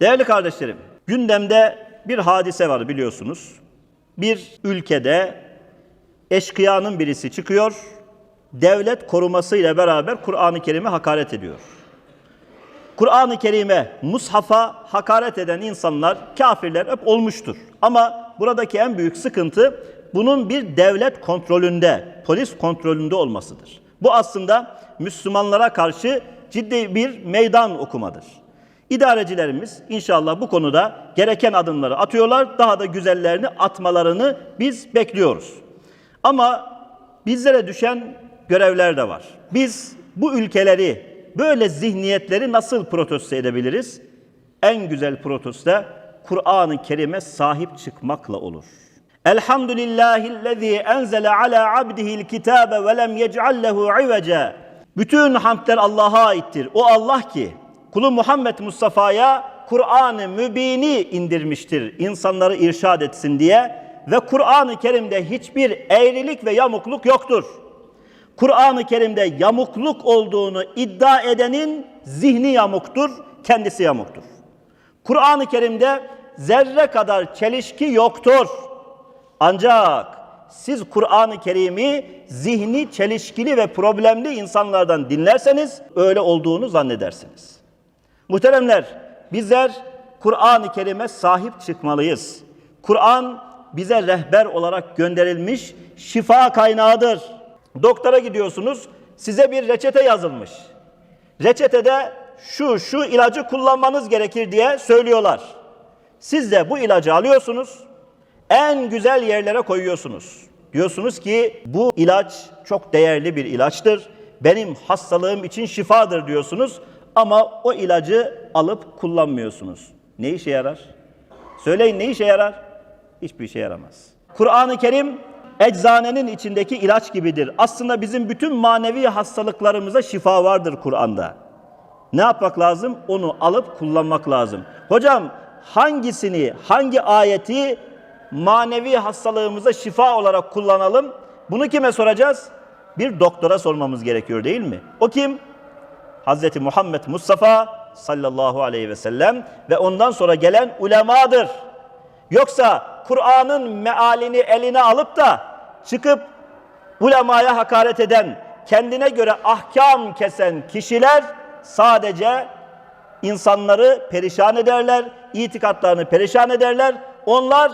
Değerli kardeşlerim, gündemde bir hadise var biliyorsunuz. Bir ülkede eşkıyanın birisi çıkıyor, devlet korumasıyla beraber Kur'an-ı Kerim'e hakaret ediyor. Kur'an-ı Kerim'e, mushafa hakaret eden insanlar, kafirler hep olmuştur. Ama buradaki en büyük sıkıntı bunun bir devlet kontrolünde, polis kontrolünde olmasıdır. Bu aslında Müslümanlara karşı ciddi bir meydan okumadır. İdarecilerimiz inşallah bu konuda gereken adımları atıyorlar. Daha da güzellerini atmalarını biz bekliyoruz. Ama bizlere düşen görevler de var. Biz bu ülkeleri, böyle zihniyetleri nasıl protesto edebiliriz? En güzel protesto Kur'an-ı Kerim'e sahip çıkmakla olur. Elhamdülillahillezî enzele ala abdihil kitabe ve lem yec'al lehu. Bütün hamdler Allah'a aittir. O Allah ki kulu Muhammed Mustafa'ya Kur'an-ı Mübini indirmiştir. insanları irşad etsin diye ve Kur'an-ı Kerim'de hiçbir eğrilik ve yamukluk yoktur. Kur'an-ı Kerim'de yamukluk olduğunu iddia edenin zihni yamuktur, kendisi yamuktur. Kur'an-ı Kerim'de zerre kadar çelişki yoktur. Ancak siz Kur'an-ı Kerim'i zihni çelişkili ve problemli insanlardan dinlerseniz öyle olduğunu zannedersiniz. Muhteremler, bizler Kur'an-ı Kerim'e sahip çıkmalıyız. Kur'an bize rehber olarak gönderilmiş şifa kaynağıdır. Doktora gidiyorsunuz, size bir reçete yazılmış. Reçetede şu şu ilacı kullanmanız gerekir diye söylüyorlar. Siz de bu ilacı alıyorsunuz, en güzel yerlere koyuyorsunuz. Diyorsunuz ki bu ilaç çok değerli bir ilaçtır. Benim hastalığım için şifadır diyorsunuz ama o ilacı alıp kullanmıyorsunuz. Ne işe yarar? Söyleyin ne işe yarar? Hiçbir işe yaramaz. Kur'an-ı Kerim eczanenin içindeki ilaç gibidir. Aslında bizim bütün manevi hastalıklarımıza şifa vardır Kur'an'da. Ne yapmak lazım? Onu alıp kullanmak lazım. Hocam hangisini, hangi ayeti manevi hastalığımıza şifa olarak kullanalım? Bunu kime soracağız? Bir doktora sormamız gerekiyor değil mi? O kim? Hazreti Muhammed Mustafa sallallahu aleyhi ve sellem ve ondan sonra gelen ulemadır. Yoksa Kur'an'ın mealini eline alıp da çıkıp ulemaya hakaret eden, kendine göre ahkam kesen kişiler sadece insanları perişan ederler, itikatlarını perişan ederler. Onlar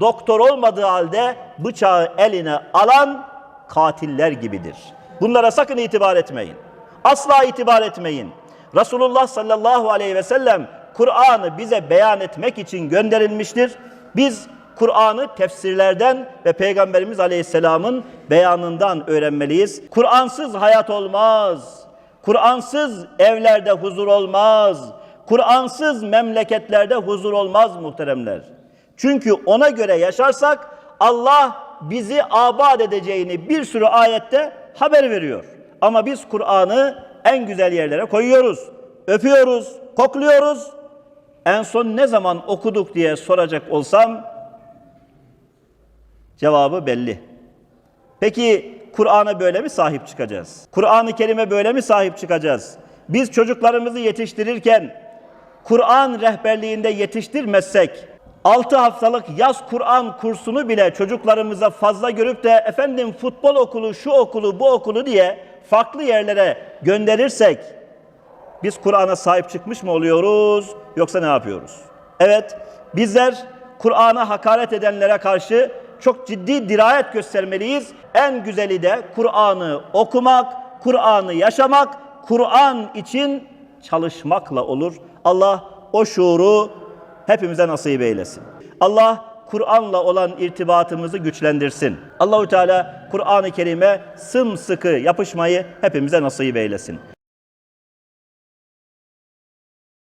doktor olmadığı halde bıçağı eline alan katiller gibidir. Bunlara sakın itibar etmeyin. Asla itibar etmeyin. Resulullah sallallahu aleyhi ve sellem Kur'an'ı bize beyan etmek için gönderilmiştir. Biz Kur'an'ı tefsirlerden ve Peygamberimiz Aleyhisselam'ın beyanından öğrenmeliyiz. Kur'ansız hayat olmaz. Kur'ansız evlerde huzur olmaz. Kur'ansız memleketlerde huzur olmaz muhteremler. Çünkü ona göre yaşarsak Allah bizi abad edeceğini bir sürü ayette haber veriyor. Ama biz Kur'an'ı en güzel yerlere koyuyoruz. Öpüyoruz, kokluyoruz. En son ne zaman okuduk diye soracak olsam cevabı belli. Peki Kur'an'a böyle mi sahip çıkacağız? Kur'an-ı Kerim'e böyle mi sahip çıkacağız? Biz çocuklarımızı yetiştirirken Kur'an rehberliğinde yetiştirmezsek 6 haftalık yaz Kur'an kursunu bile çocuklarımıza fazla görüp de efendim futbol okulu, şu okulu, bu okulu diye farklı yerlere gönderirsek biz Kur'an'a sahip çıkmış mı oluyoruz yoksa ne yapıyoruz? Evet bizler Kur'an'a hakaret edenlere karşı çok ciddi dirayet göstermeliyiz. En güzeli de Kur'an'ı okumak, Kur'an'ı yaşamak, Kur'an için çalışmakla olur. Allah o şuuru hepimize nasip eylesin. Allah Kur'an'la olan irtibatımızı güçlendirsin. Allahu Teala Kur'an-ı Kerim'e sımsıkı yapışmayı hepimize nasip eylesin.